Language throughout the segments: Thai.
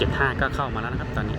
75 ก็เข้ามาแล้วนะครับตอนนี้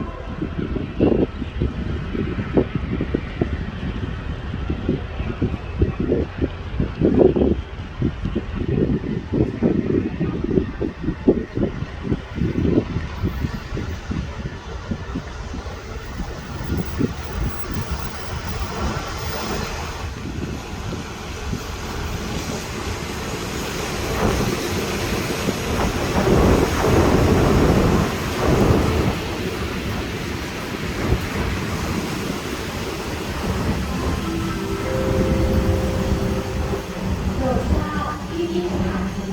โปรดทราบที่ที่สถานี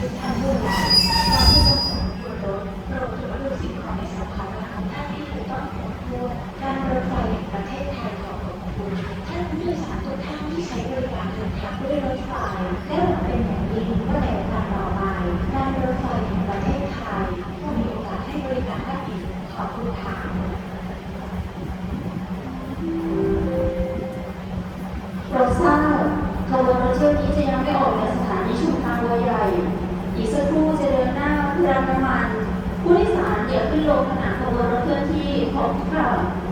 ทุกท่านผู้รับเราไม่ต้องสำรวจรถโปรดตรวจดูสิ่งของในสัมภาระของท่านที่ถูกต้องครบถ้วนการรถไฟแห่งประเทศไทยขอขอบคุณท่านผู้โดยสารทุกท่านที่ใช้บริ การเดินทางด้วยรถไฟและหวังเป็นอย่างยิ่งว่าในโอกาสต่อไปการรถไฟแห่งประเทศไทยจะมีโอกาสให้บริการท่านอีกขอบคุณค่ะโปรดทราบขบวนรถเที่ยวนี้จะยังไม่ออกจากสถานีชุมทางวัวใหญ่อีกสักครู่จะเดินหน้าเพื่อรับน้ำมันผู้โดยสารอย่าขึ้นลงขณะขบวนรถเคลื่อนที่ขอบคุณค่ะเ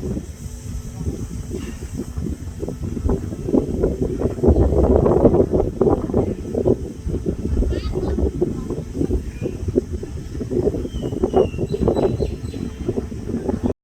Thank you.